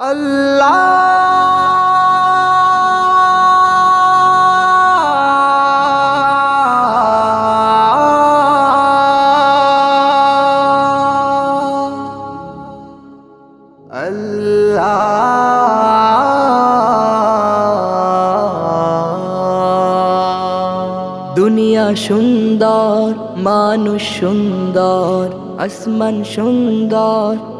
দুনিয়া সুন্দর মানুষ সুন্দর আসমান সুন্দর।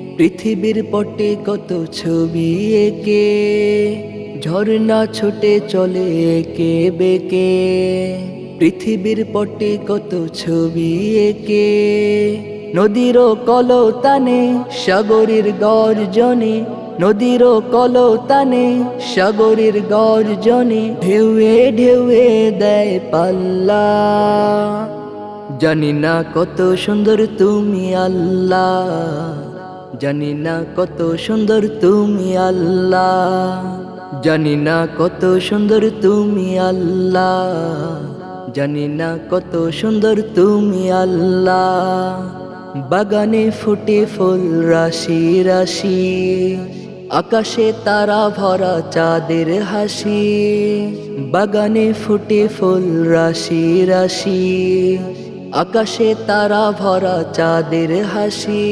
পৃথিবীর পটে কত ছবি একে, ঝর্ণা ছুটে চলে কে বেকে। পৃথিবীর পটে কত ছবি একে, নদীর কলতানে, সাগরের গর্জনে, নদীর কলতানে, সাগরের গর্জনে ঢেউয়ে ঢেউয়ে দেয় পাল্লা। জানি না কত সুন্দর তুমি আল্লাহ জানি না কত সুন্দর তুমি আল্লাহ। জানি না কত সুন্দর তুমি আল্লাহ। জানি না কত সুন্দর তুমি আল্লাহ। বাগানে ফুটে ফুল, রাশি রাশি। আকাশে তারা ভরা চাঁদের হাসি। বাগানে ফুটে ফুল, রাশি রাশি। আকাশে তারা ভরা চাঁদের হাসি।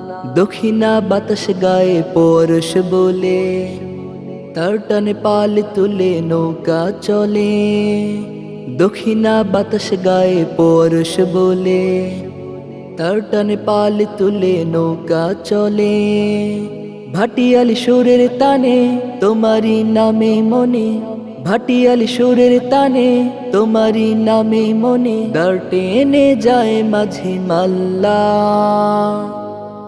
দক্ষিণা বাতাস গায়ে পরশ বলে, তার টানে পাল তুলে নৌকা চলে। দক্ষিণা বাতাস গায়ে পরশ বলে, তার টানে পাল তুলে নৌকা চলে। ভাটিয়ালি সুরের তানে তোমারই নামে মনে, ভাটিয়ালি সুরের তানে তোমারই নামে মনে দাঁড় টেনে যায় মাঝে মাল্লা।